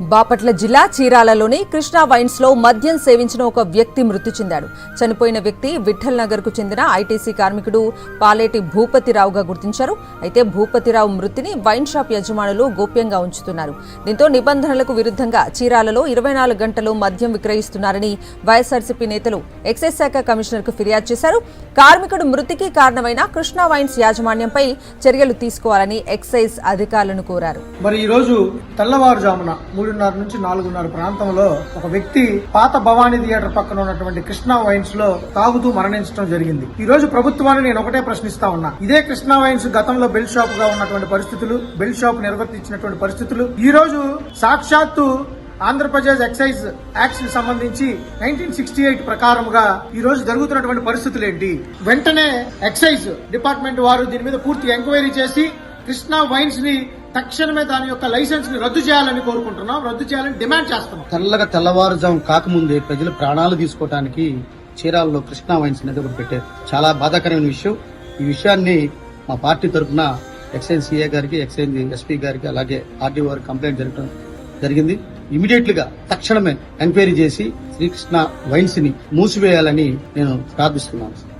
బాపట్ల జిల్లా చీరాలలోని కృష్ణా వైన్స్లో మద్యం సేవించిన ఒక వ్యక్తి మృతి చెందాడు. చనిపోయిన వ్యక్తి విఠల్ నగర్కు చెందిన ఐటీసీ కార్మికుడు పాలేటి భూపతిరావుగా గుర్తించారు. అయితే భూపతిరావు మృతిని వైన్ షాప్ యజమానులు గోప్యంగా ఉంచుతున్నారు. దీంతో నిబంధనలకు విరుద్ధంగా చీరాలలో ఇరవై నాలుగు గంటలు మద్యం విక్రయిస్తున్నారని వైఎస్ఆర్సీపీ నేతలు ఎక్సైజ్ శాఖ కమిషనర్కు ఫిర్యాదు చేశారు. కార్మికుడు మృతికి కారణమైన కృష్ణా వైన్స్ యాజమాన్యంపై చర్యలు తీసుకోవాలని ఎక్సైజ్ అధికారులను కోరారు. మరి ఈరోజు తెల్లవారుజామున మూడున్నర నుంచి నాలుగున్నర ప్రాంతంలో ఒక వ్యక్తి పాత భవానీ థియేటర్ పక్కన ఉన్నటువంటి కృష్ణా వైన్స్లో తాగుతూ మరణించడం జరిగింది. ఈ రోజు ప్రభుత్వాన్ని నేను ఒకటే ప్రశ్నిస్తా ఉన్నా. ఇదే కృష్ణా వైన్స్ గతంలో బెల్ షాప్గా ఉన్నటువంటి పరిస్థితులు బెల్ షాప్ నిర్వర్తించినటువంటి పరిస్థితులు ఈ రోజు సాక్షాత్తు ఆంధ్రప్రదేశ్ ఎక్సైజ్ యాక్ట్కి సంబంధించి నైన్టీన్ సిక్స్టీ ఎయిట్ ప్రకారంగా ఈ రోజు జరుగుతున్నటువంటి పరిస్థితులు ఏంటి వెంటనే ఎక్సైజ్ డిపార్ట్మెంట్ వారు దీని మీద పూర్తి ఎంక్వైరీ చేసి కృష్ణా వైన్స్ని తక్షణమే దాని యొక్క లైసెన్స్ని రద్దు చేయాలని కోరుకుంటున్నాం రద్దు చేయాలని డిమాండ్ చేస్తున్నాం. తెల్లగా తెల్లవారుజాము కాకముందే ప్రజలు ప్రాణాలు తీసుకోవడానికి చీరాలలో కృష్ణా వైన్స్ అనేది ఒకటి పెట్టారు. చాలా బాధాకరమైన విషయం. ఈ విషయాన్ని మా పార్టీ తరఫున ఎక్సైజ్ సిఏ గారికి ఎక్సైజ్ ఎస్పీ గారికి అలాగే ఆర్డీఓ గారికి కంప్లైంట్ జరగడం జరిగింది. ఇమీడియట్గా తక్షణమే ఎంక్వైరీ చేసి శ్రీకృష్ణ వైన్స్ని మూసివేయాలని నేను ప్రార్థిస్తున్నాను.